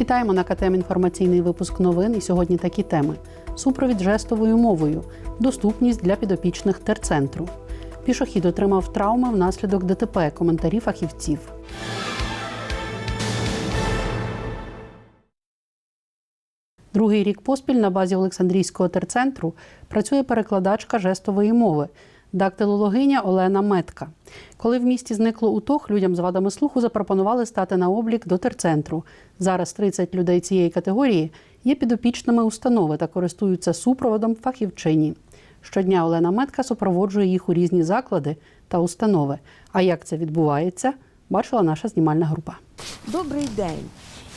Вітаємо на КТМ інформаційний випуск новин. І сьогодні такі теми: супровід жестовою мовою, доступність для підопічних терцентру. Пішохід отримав травми внаслідок ДТП. Коментарі фахівців. Другий рік поспіль на базі Олександрійського терцентру працює перекладачка жестової мови, дактилологиня Олена Метка. Коли в місті зникло утох, людям з вадами слуху запропонували стати на облік до терцентру. Зараз 30 людей цієї категорії є підопічними установи та користуються супроводом фахівчині. Щодня Олена Метка супроводжує їх у різні заклади та установи. А як це відбувається, бачила наша знімальна група. Добрий день.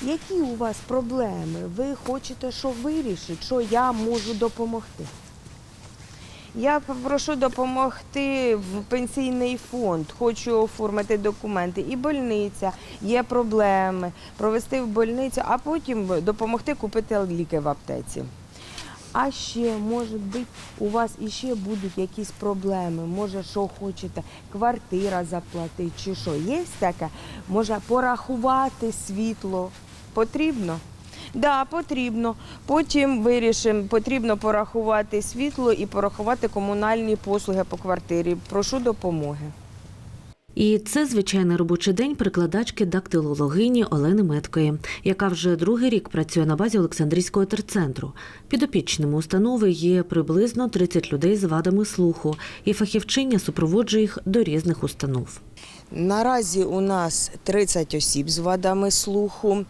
Які у вас проблеми? Ви хочете, що вирішити, що я можу допомогти? Я прошу допомогти в пенсійний фонд, хочу оформити документи. І больниця, є проблеми, провести в больницю, а потім допомогти купити ліки в аптеці. А ще, може бути, у вас іще будуть якісь проблеми. Може, що хочете, квартира заплатити чи що. Є таке? Може порахувати світло. Потрібно? Да, потрібно. Потім вирішимо, потрібно порахувати світло і порахувати комунальні послуги по квартирі. Прошу допомоги. І це звичайний робочий день прикладачки дактилологині Олени Меткої, яка вже другий рік працює на базі Олександрійського терцентру. Підопічними установи є приблизно 30 людей з вадами слуху, і фахівчиня супроводжує їх до різних установ. Наразі у нас 30 осіб з вадами слуху.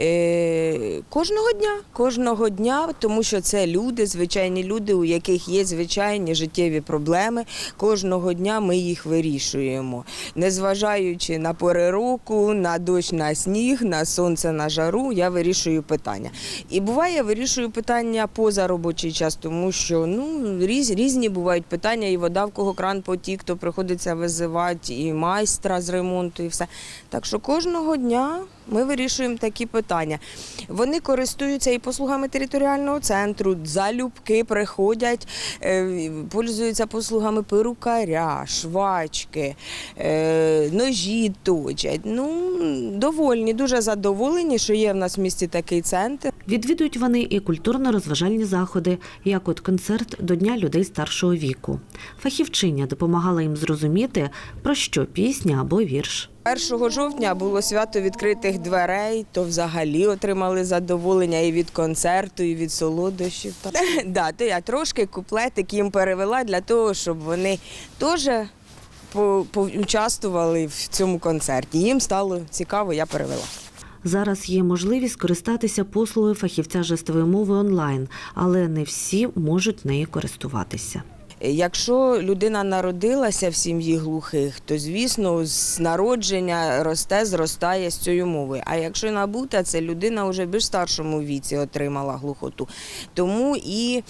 Е, кожного дня, кожного дня, тому що це люди, звичайні люди, у яких є звичайні життєві проблеми. Кожного дня ми їх вирішуємо, незважаючи на пори року, на дощ, на сніг, на сонце, на жару, я вирішую питання. І буває, я вирішую питання поза робочий час, тому що ну різ, різні бувають питання, і вода в кого кран потік, то приходиться визивати і майстра з ремонту, і все. Так що кожного дня ми вирішуємо такі питання. Вони користуються і послугами територіального центру, залюбки приходять, е, пользуються послугами перукаря, швачки, е, ножі точать. Ну, довольні, дуже задоволені, що є в нас в місті такий центр. Відвідують вони і культурно-розважальні заходи, як от концерт до Дня людей старшого віку. Фахівчиня допомагала їм зрозуміти, про що пісня або вірш. 1 жовтня було свято відкритих дверей, то взагалі отримали задоволення і від концерту, і від солодощів. Да, то я трошки куплетик їм перевела для того, щоб вони теж по- поучаствували в цьому концерті. Їм стало цікаво, я перевела. Зараз є можливість користатися послугою фахівця жестової мови онлайн, але не всі можуть нею користуватися. Якщо людина народилася в сім'ї глухих, то звісно з народження росте, зростає з цією мовою. А якщо набута, це людина вже в більш старшому віці отримала глухоту. Тому і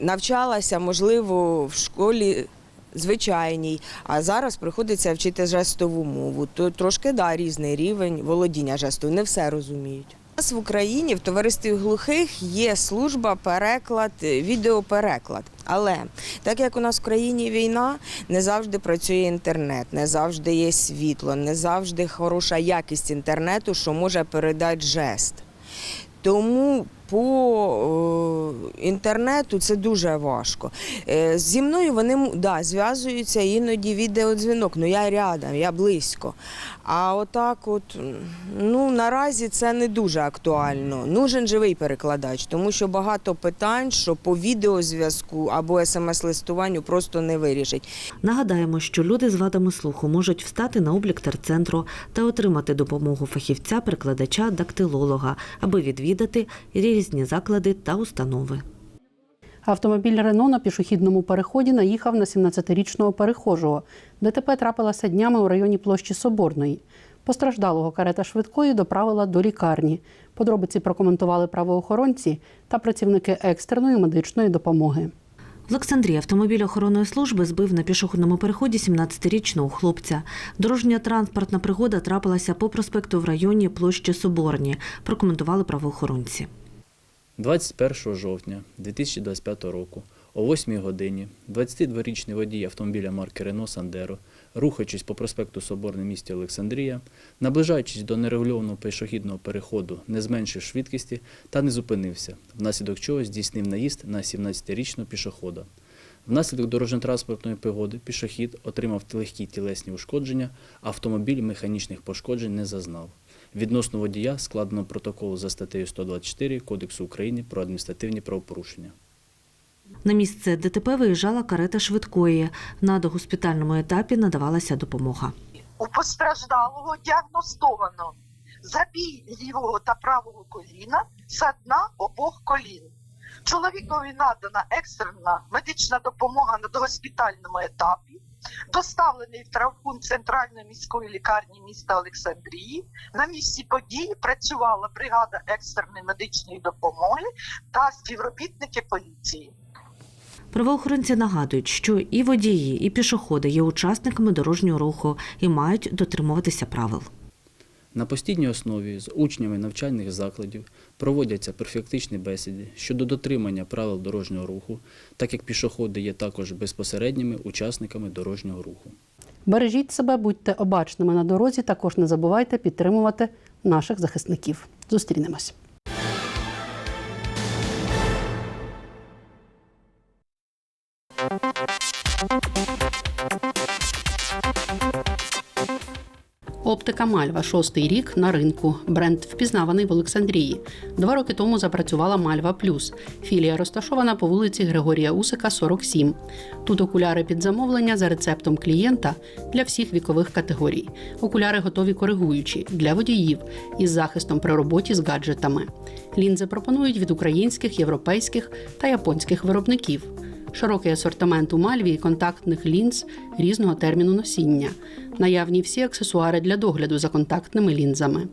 навчалася, можливо, в школі. Звичайній, а зараз приходиться вчити жестову мову. То трошки да, різний рівень володіння жестою. Не все розуміють. У нас в Україні в товаристві глухих є служба переклад, відеопереклад. Але так як у нас в країні війна, не завжди працює інтернет, не завжди є світло, не завжди хороша якість інтернету, що може передати жест. Тому по е, інтернету це дуже важко. Е, зі мною вони да, зв'язуються іноді відеодзвінок, ну я рядом, я близько. А отак, от, ну наразі це не дуже актуально. Нужен живий перекладач, тому що багато питань, що по відеозв'язку або смс-листуванню просто не вирішить. Нагадаємо, що люди з вадами слуху можуть встати на облік терцентру та отримати допомогу фахівця, перекладача, дактилолога, аби відвідати різні заклади та установи. Автомобіль Рено на пішохідному переході наїхав на 17-річного перехожого. ДТП трапилося днями у районі площі Соборної. Постраждалого карета швидкої доправила до лікарні. Подробиці прокоментували правоохоронці та працівники екстреної медичної допомоги. В Олександрії автомобіль охоронної служби збив на пішохідному переході 17-річного хлопця. Дорожня транспортна пригода трапилася по проспекту в районі площі Соборні, прокоментували правоохоронці. 21 жовтня 2025 року О 8 годині 22-річний водій автомобіля марки Рено Сандеро, рухаючись по проспекту Соборний місті Олександрія, наближаючись до нерегульованого пішохідного переходу, не зменшив швидкості та не зупинився, внаслідок чого здійснив наїзд на 17-річного пішохода. Внаслідок дорожньо-транспортної пригоди пішохід отримав легкі тілесні ушкодження, автомобіль механічних пошкоджень не зазнав. Відносно водія складено протокол за статтею 124 Кодексу України про адміністративні правопорушення. На місце ДТП виїжджала карета швидкої. На догоспітальному етапі надавалася допомога. У постраждалого діагностовано забій лівого та правого коліна з дна обох колін. Чоловікові надана екстрена медична допомога на догоспітальному етапі, доставлений в травмпункт Центральної міської лікарні міста Олександрії. На місці події працювала бригада екстреної медичної допомоги та співробітники поліції. Правоохоронці нагадують, що і водії, і пішоходи є учасниками дорожнього руху і мають дотримуватися правил. На постійній основі з учнями навчальних закладів проводяться профілактичні бесіди щодо дотримання правил дорожнього руху, так як пішоходи є також безпосередніми учасниками дорожнього руху. Бережіть себе, будьте обачними на дорозі. Також не забувайте підтримувати наших захисників. Зустрінемось. Оптика Мальва, шостий рік на ринку. Бренд впізнаваний в Олександрії. Два роки тому запрацювала Мальва Плюс. Філія розташована по вулиці Григорія Усика, 47. Тут окуляри під замовлення за рецептом клієнта для всіх вікових категорій. Окуляри готові коригуючі для водіїв із захистом при роботі з гаджетами. Лінзи пропонують від українських, європейських та японських виробників. Широкий асортимент у мальві і контактних лінз різного терміну носіння. Наявні всі аксесуари для догляду за контактними лінзами.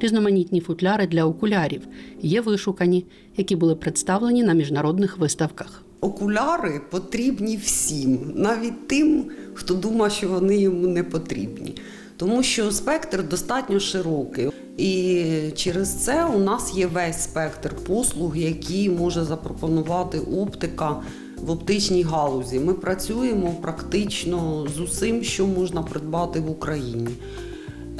Різноманітні футляри для окулярів є вишукані, які були представлені на міжнародних виставках. Окуляри потрібні всім, навіть тим, хто думає, що вони йому не потрібні. Тому що спектр достатньо широкий. І через це у нас є весь спектр послуг, які може запропонувати оптика в оптичній галузі. Ми працюємо практично з усім, що можна придбати в Україні.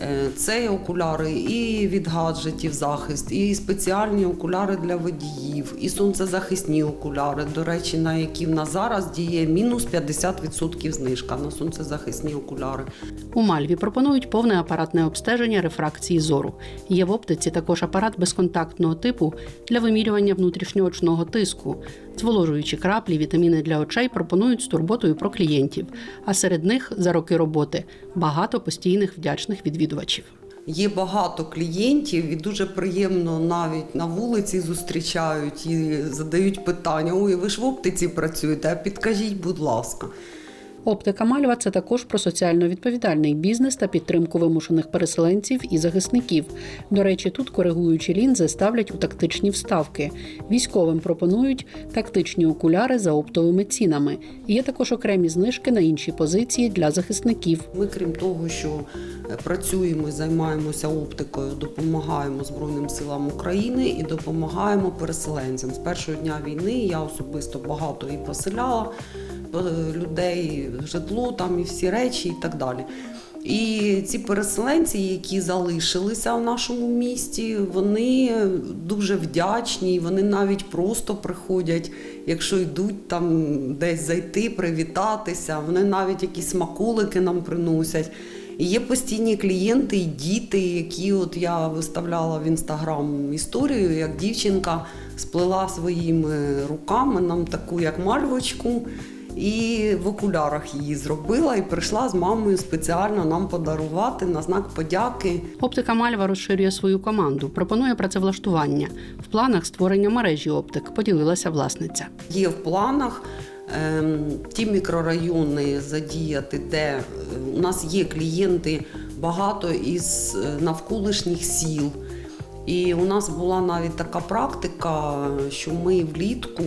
Е, Це і окуляри і від гаджетів захист, і спеціальні окуляри для водіїв, і сонцезахисні окуляри, до речі, на які в нас зараз діє мінус 50% знижка на сонцезахисні окуляри. У Мальві пропонують повне апаратне обстеження рефракції зору. Є в оптиці також апарат безконтактного типу для вимірювання внутрішньоочного тиску. Зволожуючі краплі, вітаміни для очей пропонують з турботою про клієнтів. А серед них за роки роботи багато постійних вдячних відвідувачів. Є багато клієнтів, і дуже приємно навіть на вулиці зустрічають і задають питання: ой, ви ж в оптиці працюєте, а підкажіть, будь ласка. Оптика Мальва це також про соціально відповідальний бізнес та підтримку вимушених переселенців і захисників. До речі, тут коригуючі лінзи ставлять у тактичні вставки. Військовим пропонують тактичні окуляри за оптовими цінами. Є також окремі знижки на інші позиції для захисників. Ми, крім того, що працюємо займаємося оптикою, допомагаємо Збройним силам України і допомагаємо переселенцям. З першого дня війни я особисто багато і поселяла людей, житло там і всі речі, і так далі. І ці переселенці, які залишилися в нашому місті, вони дуже вдячні. Вони навіть просто приходять, якщо йдуть там десь зайти, привітатися. Вони навіть якісь смаколики нам приносять. І є постійні клієнти і діти, які от я виставляла в інстаграм історію, як дівчинка сплела своїми руками нам таку як мальвочку. І в окулярах її зробила і прийшла з мамою спеціально нам подарувати на знак подяки. Оптика Мальва розширює свою команду, пропонує працевлаштування. В планах створення мережі оптик поділилася власниця. Є в планах ем, ті мікрорайони задіяти, де е, у нас є клієнти багато із е, навколишніх сіл. І у нас була навіть така практика, що ми влітку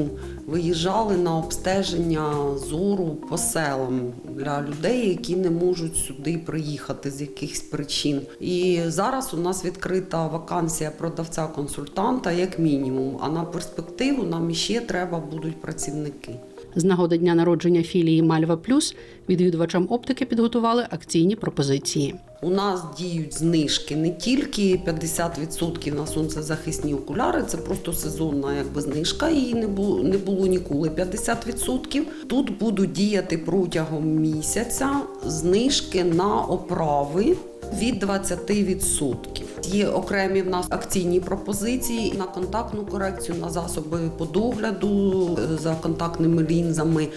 виїжджали на обстеження зору по селам для людей, які не можуть сюди приїхати з якихось причин. І зараз у нас відкрита вакансія продавця-консультанта як мінімум. А на перспективу нам іще треба будуть працівники. З нагоди дня народження філії Мальва Плюс відвідувачам оптики підготували акційні пропозиції. У нас діють знижки не тільки 50% на сонцезахисні окуляри, це просто сезонна якби знижка, її не було, не було ніколи 50%. Тут будуть діяти протягом місяця знижки на оправи від 20%. Є окремі в нас акційні пропозиції на контактну корекцію, на засоби по догляду е, за контактними лінзами.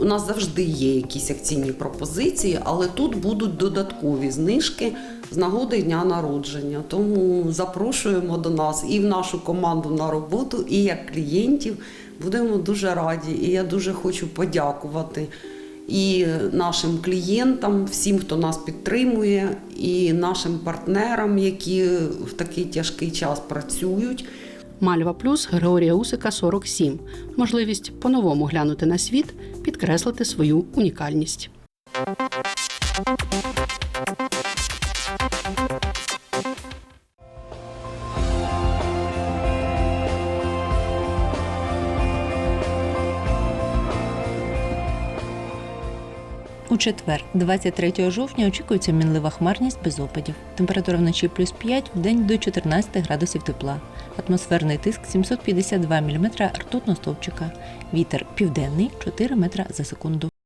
У нас завжди є якісь акційні пропозиції, але тут будуть додаткові знижки з нагоди дня народження. Тому запрошуємо до нас і в нашу команду на роботу, і як клієнтів. Будемо дуже раді. І я дуже хочу подякувати і нашим клієнтам, всім, хто нас підтримує, і нашим партнерам, які в такий тяжкий час працюють. Мальва Плюс Григорія Усика 47. Можливість по-новому глянути на світ, підкреслити свою унікальність. Четвер, 23 жовтня, очікується мінлива хмарність без опадів. Температура вночі плюс 5, в день до 14 градусів тепла. Атмосферний тиск 752 мм ртутного стовпчика. Вітер південний 4 метра за секунду.